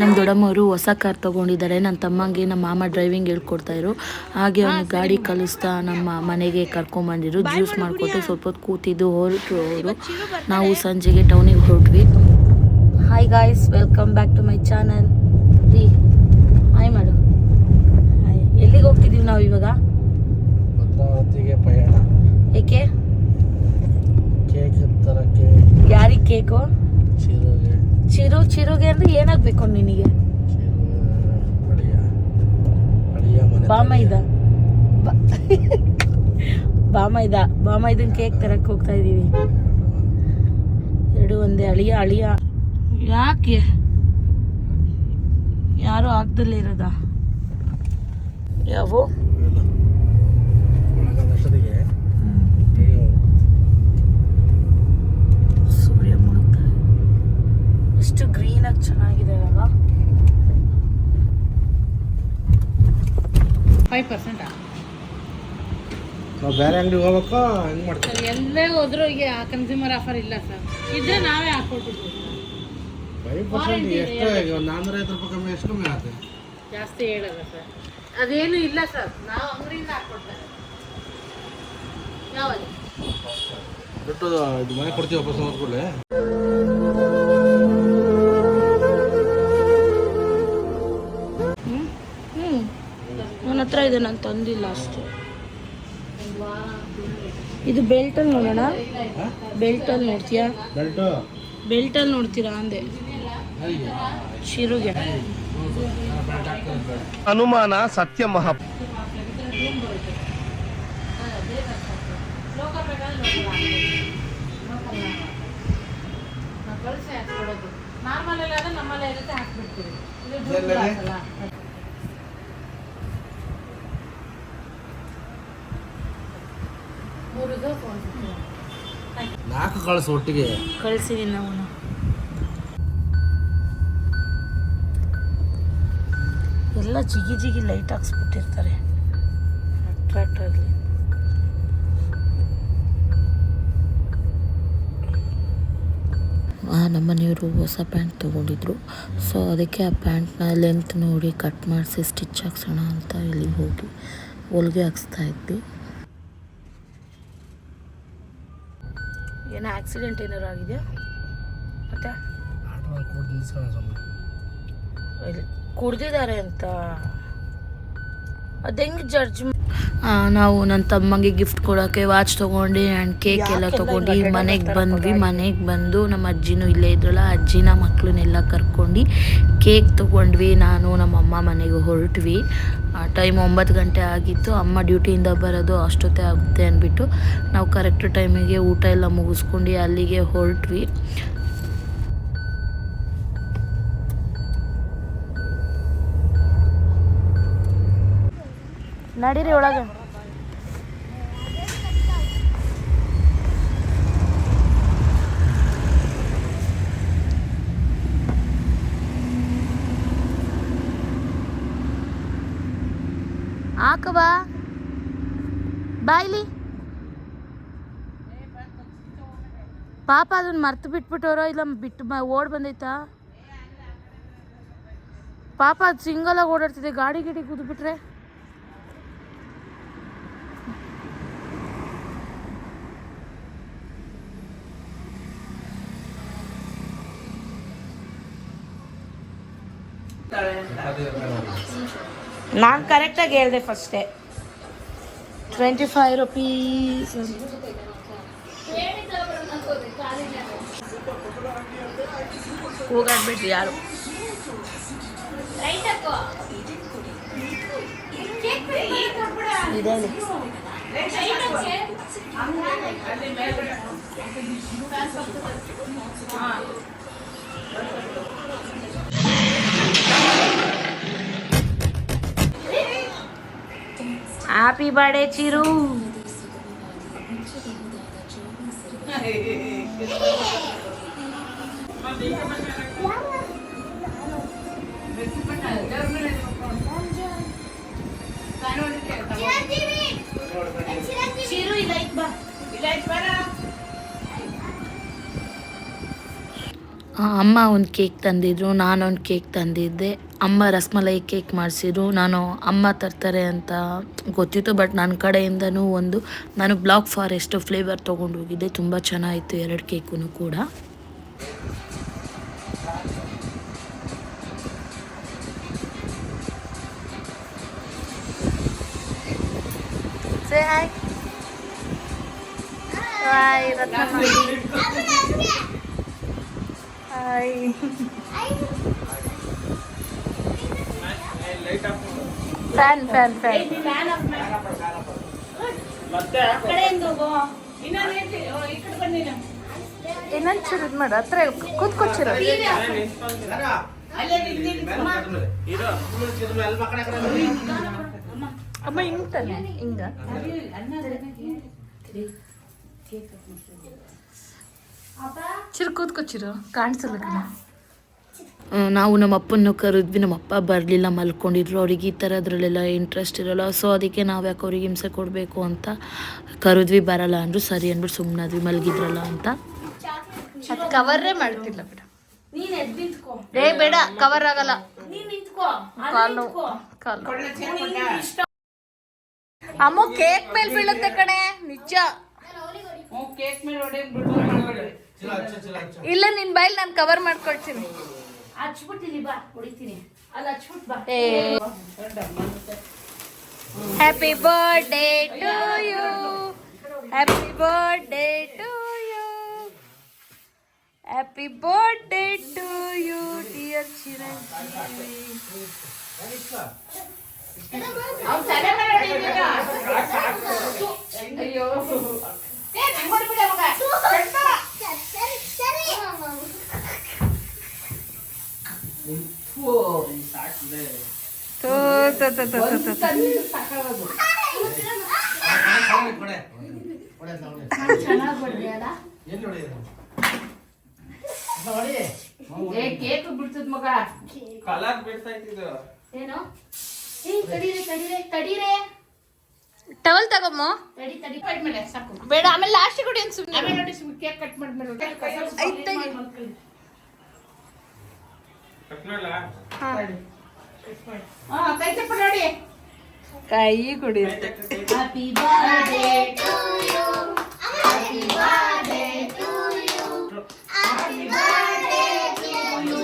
ನಮ್ಮ ದೊಡ್ಡಮ್ಮವರು ಹೊಸ ಕಾರ್ ತಗೊಂಡಿದ್ದಾರೆ. ನನ್ನ ತಮ್ಮಂಗೆ ನಮ್ಮ ಮಾಮ ಡ್ರೈವಿಂಗ್ ಹೇಳ್ಕೊಡ್ತಾ ಇದ್ರು. ಹಾಗೆ ಅವನು ಗಾಡಿ ಕಲಿಸ್ತಾ ನಮ್ಮ ಮನೆಗೆ ಕರ್ಕೊಂಬಂದಿರು ಜ್ಯೂಸ್ ಮಾಡಿಕೊಟ್ಟು ಸ್ವಲ್ಪ ಹೊತ್ತು ಕೂತಿದ್ದು ಹೊರಟು ಅವರು. ನಾವು ಸಂಜೆಗೆ ಟೌನಿಗೆ ಹೊರಟ್ವಿ. Hi guys welcome back to my channel ರೀ ಹಾಯ್ ಮಾಡು. ಹಾಯ್. ಎಲ್ಲಿಗೆ ಹೋಗ್ತಿದ್ದೀವಿ ನಾವು ಇವಾಗ? ಏಕೆ? ಯಾರಿಗೆ ಕೇಕು? ಚಿರು ಚಿರುಗೆ ಅಂದ್ರೆ ಏನಾಗಬೇಕು ನಿನಗೆ? ಬಾಮೈದ. ಬಾಮೈದ ಬಾಮೈದನ್ ಕೇಕ್ ತರಕ್ ಹೋಗ್ತಾ ಇದೀವಿ. ಎರಡು ಒಂದೇ ಅಳಿಯ ಅಳಿಯ. ಯಾಕೆ? ಯಾರು ಆಗ್ದಲ್ಲೇ ಇರೋದಾ? ಯಾವ? ಎಷ್ಟು ಗ್ರೀನ್ ಆಗಿ ಚೆನ್ನಾಗಿದೆ ಅಲ್ಲ ಫೈವ್ ಪರ್ಸೆಂಟ್ ನಾವು ಬೇರೆ ಅಂಗಡಿ ಹೋಗ್ಬೇಕಾ ಹೆಂಗ್ ಮಾಡ್ತೀವಿ ಎಲ್ಲೇ ಹೋದ್ರು ಈಗ ಕನ್ಸ್ಯೂಮರ್ ಆಫರ್ ಇಲ್ಲ ಸರ್. ಇದ್ರೆ ನಾವೇ ಹಾಕೊಟ್ಟಿದ್ವಿ ಫೈವ್ ಪರ್ಸೆಂಟ್ ಎಷ್ಟು ಈಗ ಒಂದು ನಾನ್ನೂರೈವತ್ತು ರೂಪಾಯಿ ಕಮ್ಮಿ ಎಷ್ಟು ಕಮ್ಮಿ ಆಗುತ್ತೆ? ಜಾಸ್ತಿ ಹೇಳಲ್ಲ ಸರ್. ಅದೇನು ಇಲ್ಲ ಸರ್. ನಾವು ಅಂಗಡಿಯಿಂದ ಹಾಕೊಡ್ತಾರೆ ಯಾವುದು ಬಿಟ್ಟು ಇದು ಮನೆ ಕೊಡ್ತೀವಿ ವಾಪಸ್ ನೋಡ್ಕೊಳ್ಳಿ ಇದೆ ನಾನು ತಂದಿಲ್ಲ ಅಷ್ಟೇ. ಇದು ಬೆಲ್ಟಲ್ಲಿ ನೋಡೋಣ. ಬೆಲ್ಟಲ್ಲಿ ನೋಡ್ತೀಯಾ? ಬೆಲ್ಟು ಬೆಲ್ಟಲ್ಲಿ ನೋಡ್ತೀರಾ ಅಂದೆ. ಶಿರುಗೆ. ಅನುಮಾನ ಸತ್ಯ ಮಹಾ ಕಳಿಸಿ ಹಾಕ್ಬಿಡೋದು ನಾರ್ಮಲ್ ಎಲ್ಲ ಆದ್ರೆ ನಮ್ಮಲ್ಲೇ ಇರುತ್ತೆ ಹಾಕ್ಬಿಡ್ತೀವಿ. ನಾಲ್ಕು ಕಳಿಸು ಒಟ್ಟಿಗೆ. ಕಳಿಸಿದೀನಿ ನಾವು ಎಲ್ಲ ಜಿಗಿ ಜಿಗಿ ಲೈಟ್ ಹಾಕ್ಸ್ಬಿಟ್ಟಿರ್ತಾರೆ. ಅಟ್ರಾಕ್ಟ್ ಆಗಲಿ. ನಮ್ಮನೆಯವರು ಹೊಸ ಪ್ಯಾಂಟ್ ತೊಗೊಂಡಿದ್ರು. ಸೊ ಅದಕ್ಕೆ ಆ ಪ್ಯಾಂಟ್ನ ಲೆಂತ್ ನೋಡಿ ಕಟ್ ಮಾಡಿಸಿ ಸ್ಟಿಚ್ ಹಾಕ್ಸೋಣ ಅಂತ ಇಲ್ಲಿ ಹೋಗಿ ಹೊಲಿಗೆ ಹಾಕ್ಸ್ತಾ ಇದ್ವಿ. ಏನೋ ಆಕ್ಸಿಡೆಂಟ್ ಏನಾರು ಆಗಿದೆಯಾ? ಮತ್ತೆ? ಕುಡ್ದಿದ್ದಾರೆ ಅಂತ. ಅದು ಹೆಂಗೆ ಜಡ್ಜ್ ನಾವು ನನ್ನ ತಮ್ಮಂಗೆ ಗಿಫ್ಟ್ ಕೊಡೋಕ್ಕೆ ವಾಚ್ ತೊಗೊಂಡು ಆ್ಯಂಡ್ ಕೇಕ್ ಎಲ್ಲ ತೊಗೊಂಡು ಮನೆಗೆ ಬಂದ್ವಿ ಮನೆಗೆ ಬಂದು ನಮ್ಮ ಅಜ್ಜಿನೂ ಇಲ್ಲೇ ಇದ್ರಲ್ಲ ಅಜ್ಜಿನ ಮಕ್ಕಳನ್ನೆಲ್ಲ ಕರ್ಕೊಂಡು ಕೇಕ್ ತೊಗೊಂಡ್ವಿ. ನಾನು ನಮ್ಮ ಅಮ್ಮ ಮನೆಗೆ ಹೊರಟ್ವಿ. ಟೈಮ್ ಒಂಬತ್ತು ಗಂಟೆ ಆಗಿತ್ತು. ಅಮ್ಮ ಡ್ಯೂಟಿಯಿಂದ ಬರೋದು ಅಷ್ಟೊತ್ತೇ ಆಗುತ್ತೆ ಅಂದ್ಬಿಟ್ಟು ನಾವು ಕರೆಕ್ಟ್ ಟೈಮಿಗೆ ಊಟ ಎಲ್ಲ ಮುಗಿಸ್ಕೊಂಡು ಅಲ್ಲಿಗೆ ಹೊರಟ್ವಿ. ನಡೀರಿ ಒಳಗೆ. ಹಾಕವಾ ಬಾಯ್ಲಿ ಪಾಪ ಅದನ್ನ ಮರ್ತು ಬಿಟ್ಬಿಟ್ಟವ್ರೋ, ಇಲ್ಲ ಬಿಟ್ಟು ಓಡ್ ಬಂದೈತಾ? ಪಾಪ ಅದು ಸಿಂಗಲಾಗಿ ಓಡಾಡ್ತಿದೆ, ಗಾಡಿ ಗಿಡಿ ಕುದ್ಬಿಟ್ರೆ ನಾನು ಕರೆಕ್ಟಾಗಿ ಹೇಳಿದೆ ಫಸ್ಟೇ ಟ್ವೆಂಟಿ ಫೈವ್ ರುಪೀಸ್ ಹೋಗಾಡ್ಬಿಟ್ಟು ಯಾರು? ಹ್ಯಾಪಿ ಬರ್ಡೇ ಚಿರು ಚಿರು ಇಲ್ಲ ಬಾ ಆ, ಅಮ್ಮ ಒಂದು ಕೇಕ್ ತಂದಿದ್ರು ನಾನೊಂದು ಕೇಕ್ ತಂದಿದ್ದೆ. ಅಮ್ಮ ರಸ್ಮಲೈ ಕೇಕ್ ಮಾಡಿಸಿದ್ರು. ನಾನು ಅಮ್ಮ ತರ್ತಾರೆ ಅಂತ ಗೊತ್ತಿತ್ತು ಬಟ್ ನನ್ನ ಕಡೆಯಿಂದನೂ ಒಂದು ನಾನು ಬ್ಲಾಕ್ ಫಾರೆಸ್ಟ್ ಫ್ಲೇವರ್ ತೊಗೊಂಡು ಹೋಗಿದ್ದೆ ತುಂಬ ಚೆನ್ನಾಗಿತ್ತು ಎರಡು ಕೇಕು ಕೂಡ. Hi hi. Fan fan fan ಇನ್ನೊಂಚೂರು ಇದು ಮಾಡ ಹತ್ರ ಕೂತ್ಕೊಚ್ಚಿರೋ ಅಮ್ಮ. ಹಿಂಗ್ ತಾನೆ ಹಿಂಗ. ಚಿರು ಕೂತ್ಕೊಚ್ಚಿರು ಕಾಣಿಸಲ್ಲ ಕಣ. ನಾವು ನಮ್ಮ ಅಪ್ಪನ್ನು ಕರೆದ್ವಿ ನಮ್ಮ ಅಪ್ಪ ಬರಲಿಲ್ಲ ಮಲ್ಕೊಂಡಿದ್ರು. ಅವ್ರಿಗೆ ಈ ಥರದ್ರಲ್ಲೆಲ್ಲ ಇಂಟ್ರೆಸ್ಟ್ ಇರೋಲ್ಲ. ಸೊ ಅದಕ್ಕೆ ನಾವು ಯಾಕೆ ಅವ್ರಿಗೆ ಹಿಂಸೆ ಕೊಡಬೇಕು ಅಂತ ಕರೆದ್ವಿ. ಬರಲ್ಲ ಅಂದರು ಸರಿ ಅಂದ್ಬಿಟ್ಟು ಸುಮ್ಮನಾದ್ವಿ ಮಲಗಿದ್ರಲ್ಲ ಅಂತ. ಅದು ಕವರೇ ಮಾಡ್ತಿಲ್ಲ ಬೇಡ. ಏ ಬೇಡ ಕವರ್ ಆಗಲ್ಲ. ಕಾಲು ಕಾಲು. ಅಮ್ಮ ಕೇಕ್ ಮೇಲೆ ಬೀಳುತ್ತೆ ಕಣೆ. ನಿಜ. ಕೇಕ್ ಮೇಲೆ ಹೊಡೆ ಇಲ್ಲ ನಿನ್ ಬೈಲ್ ನಾನು ಕವರ್ ಮಾಡ್ಕೊಳ್ತೀನಿ. ಹಚ್ಬಿಟ್ಟಿನಿ ಬಾ ಹೊಡಿತೀನಿ ಅಲ್ಲಿ ಹಚ್ಬಿಟ್ ಬಾ. Happy birthday to you happy birthday to you happy birthday to you dear Chiranjeevi ಅವ್ನ್ ತಲೆ ಮೇಲೆ ಹೊಡಿತೀಗ. ಅಯ್ಯೋ ಏ ನಂಗ್ ಹೊಡ್ಬಿಡ ಮಗ ಕಡ್ಮ. ತೋ ಕೇಕ್ ಬಿಡ್ತದ ಮಗ ಕಲರ್ ಬಿಡ್ತಾ ಇದ್ದಿದ್ದು ಏನು ಏ ತಡೀರೆ ತಡೀರೆ ತಡೀರೆ ಟವಲ್ ತಗೊಮ್ಮ ಬೇಡ ಆಮೇಲೆ ಲಾಸ್ಟ್ ಕೊಡಿ ಅಂತ ಸುಮ್ಮನೆ ಆಮೇಲೆ ನೋಡಿ ಸುಮ್ಮ ಕೇಕ್ ಕಟ್. ಹಾ ಕೈ ಚಪ್ಪ ನೋಡಿ ಕೈ ಕುಡಿ happy birthday to you happy birthday to you happy birthday to you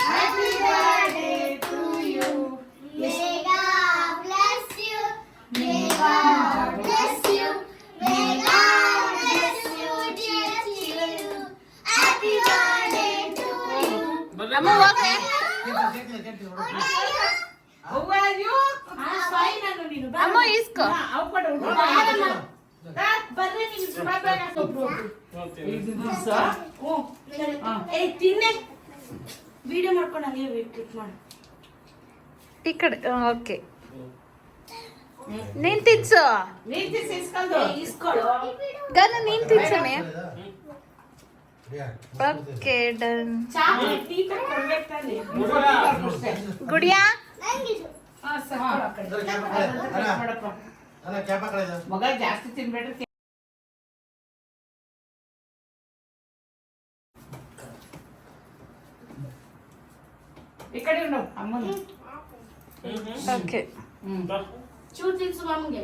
happy birthday to you May God bless you. May God bless you. May God bless you, dear children. Happy birthday to you. ಅಮ್ಮ ಹೋಗ್ರೆ How are you? Ah, fine ನಾನು ನೀನು ಬಾ. ಅಮ್ಮ ಇಸ್ಕೋ ಹಾ, ಅವ್ ಕೊಡು, ಹುಡ್ಗ. ಬಾರಮ್ಮ. ಬಾ, ಬರ್ರಿ ನೀವು ಸುಮ್ಮ ಬೇಗ ಒಬ್ರು. ಇದು ದಿವ್ಸ? ಹ್ಞೂ. ಹಾ. ಏ ತಿನ್ನೆ. ವಿಡಿಯೋ ಮಾಡ್ಕೊಂಡು ಹಂಗೆ ಕ್ಲಿಕ್ ಮಾಡು. ಈ ಕಡೆ ಓಕೆ. ನೀನ್ ತಿನ್ಸು. ನೀತಿ ಇಸ್ಕೊಂಡು ಇಸ್ಕೊಳು ಗನ ನೀನ್ ತಿನ್ಸನೆ ಓಕೆ ಡನ್ ಚಾಕ್ಲೇಟ್ ಟೀ ಕೊಡ್ಬೇಕು ತಾನೆ ಗುಡಿಯಾ ಹಾ, ಸಾಕು, ಆ ಕಡೆ. ಮಾಡಪ್ಪ. ಮಗ ಜಾಸ್ತಿ ತಿನ್ಬೇಡ್ರಿ ಈ ಕಡೆ ನೋಡು ಅಮ್ಮನ ಓಕೆ ಚೂರು ತಿನ್ಸು ಮಾಮಗೆ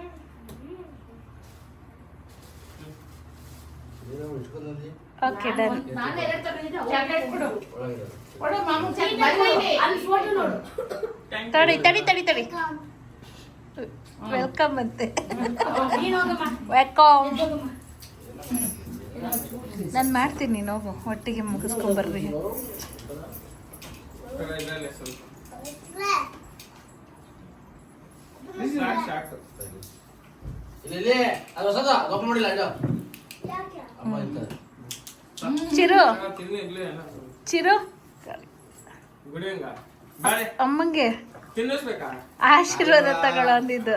ಓಕೆ ಡನ್ ನಾನು ಎರಡು ತಗೊಂಡಿದ್ದೆ ಚಾಕ್ಲೇಟ್ ಕೊಡು ಕೊಡು ಮಾಮು ಚಾಕ್ಲೇಟ್ ಅಲ್ಲಿ ಫೋಟೋ ನೋಡು. ತಡಿ ತಡಿ ತಡಿ ತಡಿ. ವೆಲ್ಕಮ್ ಅಂತೆ ನೀನು ವೆಲ್ಕಮ್ ನಾನು ಮಾಡ್ತೀನಿ ನೀನು ಹೋಗು ಒಟ್ಟಿಗೆ ಮುಗಿಸ್ಕೊಂಬರ್ರಿ. ಇಲ್ಲ ಅದು ಹೊಸದ. ಗೊಪ್ಪ ಮಾಡಿಲ್ಲ ಚಿರು. ಚಿರು. ಅಮ್ಮಂಗೆ. ತಿನ್ನಿಸ್ಬೇಕಾ? ಆಶೀರ್ವಾದ ತಗೊಳ್ಳೋ ಅಂದಿದ್ದು.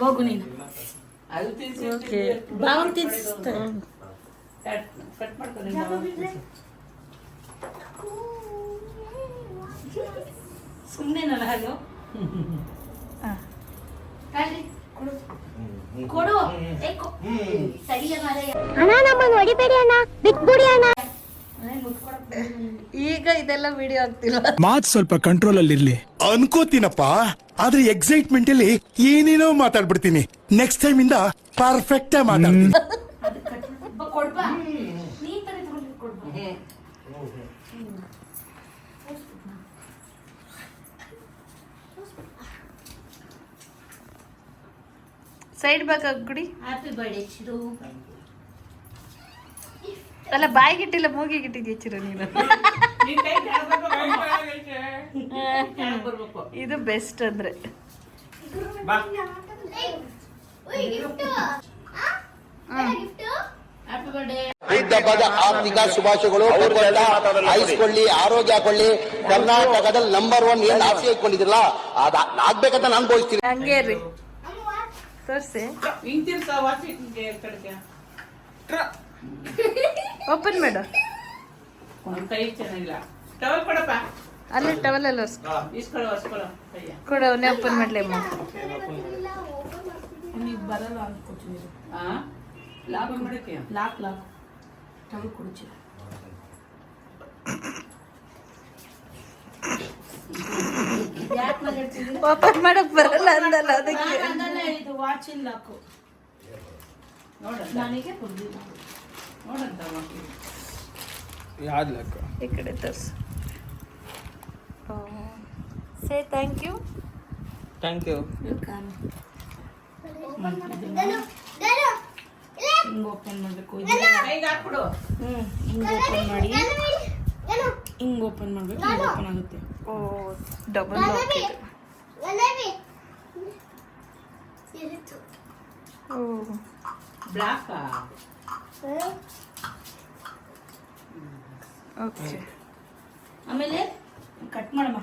ಹೋಗು ನೀನು. ಓಕೆ. ಬಾವು ಕಟ್ ಮಾಡ್ಕೊಂಡು ಸುಮ್ಮನೆ ನಾನು ಹಾಗೆ? ತಳ್ಳಿ, ಕೊಡು. ಅಣ್ಣ ನಮ್ಮನ್ನು ಹೊಡಿಬೇಡಿ ಅಣ್ಣ. ಬಿಟ್ಬಿಡಿ ಅಣ್ಣ. ಈಗ ಇದೆಲ್ಲ ವಿಡಿಯೋ ಆಗ್ತಿಲ್ಲ. ಮಾತ್ ಸ್ವಲ್ಪ ಕಂಟ್ರೋಲ್ ಅಲ್ಲಿ ಇರ್ಲಿ. ಅನ್ಕೋತೀನಪ್ಪ ಆದ್ರೆ ಎಕ್ಸೈಟ್ಮೆಂಟ್ ಅಲ್ಲಿ ಏನೇನೋ ಮಾತಾಡ್ಬಿಡ್ತೀನಿ. ನೆಕ್ಸ್ಟ್ ಟೈಮ್ ಇಂದ ಪರ್ಫೆಕ್ಟ್ ಆಗಿ ಮಾತಾಡ್ತೀನಿ ಅದು ಕಟ್ ಬಾ, ಕೊಡ್ಬಾ ನೀನ್ ತಾನೇ ತಗೊಂಡಿದ್ದು ಕೊಡ್ಬಾ ಸೈಡ್ ಬ್ಯಾಗ್ ಹಾಕ್ಬಿಡಿ. ಹ್ಯಾಪಿ ಬರ್ಡೇ ಚಿರು ಅಲ್ಲ ಬಾಯಿಗಿಟ್ಟಿಲ್ಲ ಮೂಗಿಗಿಟ್ಟಿದ್ಯಾ ಚಿರು ನೀನು? ಇದು ಬೆಸ್ಟ್ ಅಂದ್ರೆ. ಹಬ್ಬದ ಆರ್ಥಿಕ ಶುಭಾಶಯಗಳು. ಆಯಿಸ್ಕೊಳ್ಳಿ ಆರೋಗ್ಯ ಹಾಕೊಳ್ಳಿ ಕರ್ನಾಟಕದಲ್ಲಿ ನಂಬರ್ ಒನ್ ಏನ್ ಆಸೆ ಇಟ್ಕೊಂಡಿದ್ರಲ್ಲ ಅದ ಆಗ್ಬೇಕಂತ ನಾನು ಬೋಧಿಸ್ತೀನಿ ಹಂಗೇ ರೀ ತೋರ್ಸಿ ಓಪನ್ ಮಾಡು ಅಲ್ಲಿ ಟವಲ್ ಎಲ್ಲ ಕೊಡು ಅವನೇ ಓಪನ್ ಮಾಡ್ಲಿ ಅಮ್ಮ ಬರಲ್ಲ ಅನ್ಕೋತೀನಿ ಲಾಕ್ ಲಾಕ್ ತಗೊಂಡು ಕೊಡು ಚಿರು ಯಾಕೆ ಮಾತಾಡ್ತಿದ್ದೀನಿ ಓಪನ್ ಮಾಡಕ್ ಬರಲ್ಲ ಅಂದಲ್ಲ ಅದಕ್ಕೆ. ಇದು ವಾಚಿನ ಲಾಕು ನನಗೆ ಕೊಡ್ಲಿಲ್ಲ ಯಾವ್ದು ಲೆಕ್ಕ ಈ ಕಡೆ ತೋರ್ಸು. Say thank you thank you ಹಿಂಗೆ ಓಪನ್ ಮಾಡಬೇಕು. ಹ್ಞೂ ಹಿಂಗೆ ಓಪನ್ ಮಾಡಿ. ಹಿಂಗ್ ಓಪನ್ ಮಾಡಬೇಕು ಹಿಂಗೆ ಓಪನ್ ಆಗುತ್ತೆ. ಓ ಡಬಲ್ ಲಾಕ್ ಇದೆ ಓ. ಓಕೆ. ಆಮೇಲೆ ಕಟ್ ಮಾಡಮ್ಮ.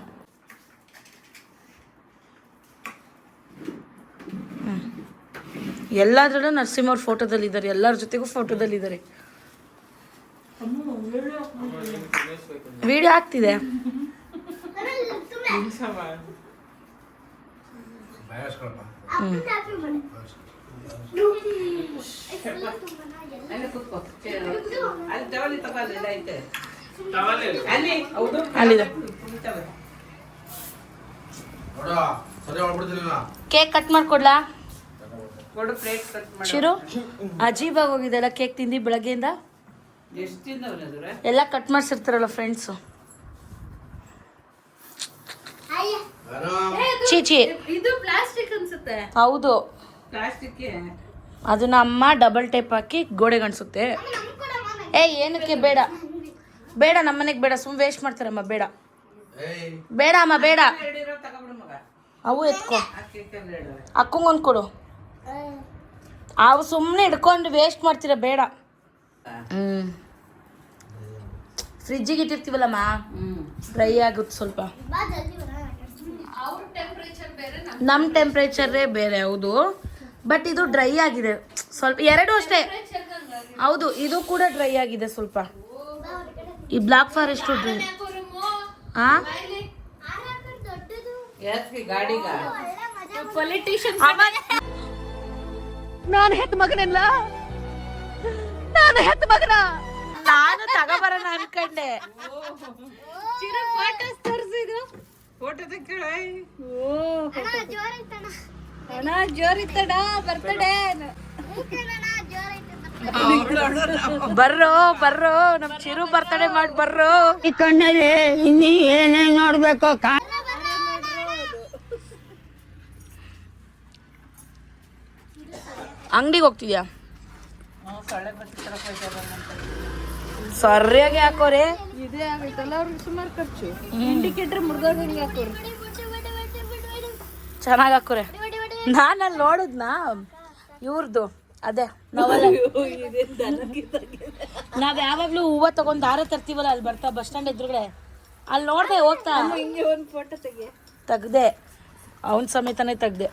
ಎಲ್ಲಾದ್ರಲ್ಲೂ ನರಸಿಂಹ ಅವ್ರ ಫೋಟೋದಲ್ಲಿ ಇದ್ದಾರೆ ಎಲ್ಲರ ಜೊತೆಗೂ ಫೋಟೋದಲ್ಲಿ ಇದ್ದಾರೆ ವಿಡಿಯೋ ಆಗ್ತಿದೆ ಕೇಕ್ ಕಟ್ ಮಾಡ್ಕೊಡ್ಲಾ? ಶಿರು ಅಜೀಬಾಗಿ ಹೋಗಿದೆಲ್ಲ ಕೇಕ್ ತಿಂದು ಬೆಳಗ್ಗೆಯಿಂದ? ಎಲ್ಲ ಕಟ್ ಮಾಡ್ಸಿರ್ತಾರಲ್ಲ ಫ್ರೆಂಡ್ಸು ಚೀಚಿ ಇದು ಪ್ಲಾಸ್ಟಿಕ್ ಅನ್ಸುತ್ತೆ. ಹೌದು. ಅದನ್ನ ಅಮ್ಮ ಡಬಲ್ ಟೇಪ್ ಹಾಕಿ ಗೋಡೆಗೆ ಅನ್ಸುತ್ತೆ. ಏ ಏನಕ್ಕೆ ಬೇಡ. ಬೇಡ ನಮ್ಮನೆಗೆ ಬೇಡ. ಸುಮ್ ವೇಸ್ಟ್ ಮಾಡ್ತಾರಮ್ಮ ಬೇಡ. ಬೇಡ ಅಮ್ಮ ಬೇಡ. ಅವು ಎತ್ಕೊ. ಅಕ್ಕಂಗೊಂದು ಕೊಡು. ಅವು ಸುಮ್ಮನೆ ಹಿಡ್ಕೊಂಡು ವೇಸ್ಟ್ ಮಾಡ್ತೀರ ಬೇಡ. ಹ್ಞೂ ಫ್ರಿಜ್ಜಿಗೆ ಇಟ್ಟಿರ್ತೀವಲ್ಲಮ್ಮ ಡ್ರೈ ಆಗುತ್ತೆ ಸ್ವಲ್ಪ. ನಮ್ಮ ಟೆಂಪ್ರೇಚರೇ ಬೇರೆ ಹೌದು. ಬಟ್ ಇದು ಡ್ರೈ ಆಗಿದೆ. ಸ್ವಲ್ಪ ಎರಡು ಅಷ್ಟೇ. ಹೌದು ಇದು ಕೂಡ ಡ್ರೈ ಆಗಿದೆ ಸ್ವಲ್ಪ. ಈ ಬ್ಲಾಕ್ ಫಾರೆಸ್ಟ್ ಡ್ರೈ ಆ? ಪೊಲಿಟಿಷಿಯನ್ ನಾನು ತಗೋಬರೋಣ ಅನ್ಕಂಡೆ. ಫೋಟೋಸ್ ಓ ಅಣ್ಣ ಜೋರಿತ್ತಡ ಬರ್ತಡೆ ಬರ್ರೋ ಬರ್ರೋ ನಮ್ ಚಿರು ಬರ್ತಡೆ ಮಾಡಿ ಬರ್ರೋ. ಅಂಗಡಿಗೆ ಹೋಗ್ತಿದ್ಯಾ? ಸರಿಯಾಗಿ ಹಾಕೋರಿ. ಇದೇ ಆಗೈತಲ್ಲ ಅವ್ರಿಗೆ ಸುಮಾರು ಖರ್ಚು. ಇಂಡಿಕೇಟರ್ ಮುರಿದೋದಂಗೆ ಹಾಕೋರಿ. ಚೆನ್ನಾಗಿ ಹಾಕೋರಿ. ನಾನು ಅಲ್ಲಿ ನೋಡಿದ್ನಾ? ಇವ್ರದ್ದು ಅದೇ ನಾವೆಲ್ಲ. ನಾವ್ ಯಾವಾಗ್ಲೂ ಹೂವ ತಗೊಂಡ್ ದಾರ ತರ್ತೀವಲ್ಲ ಅಲ್ಲಿ ಬರ್ತಾ ಬಸ್ ಸ್ಟ್ಯಾಂಡ್ ಎದುರುಗಡೆ. ಅಲ್ಲಿ ನೋಡ್ದೆ ಹೋಗ್ತಾ. ಹಿಂಗೆ ಒಂದು ಫೋಟೋ ತೆಗಿ. ತೆಗ್ದೆ. ಅವನ ಸಮೇತನೇ ತೆಗ್ದೆ.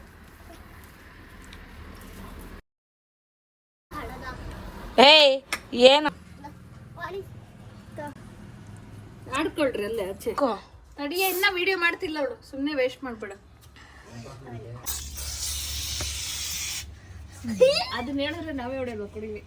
ಏಯ್ ಏನು ಮಾಡ್ಕೊಳ್ರಿ ಅಲ್ಲೇ ಆಚೆ ತಡಿಯ ಇನ್ನ ವಿಡಿಯೋ ಮಾಡ್ತಿಲ್ಲ ಅವಳು ಸುಮ್ಮನೆ ವೇಸ್ಟ್ ಮಾಡ್ಬೇಡ ಅದನ್ನ ಹೇಳಿದ್ರೆ ನಾವೇ ಹೊಡೆಯಲ್ವಾ ಕುಡಿವಿ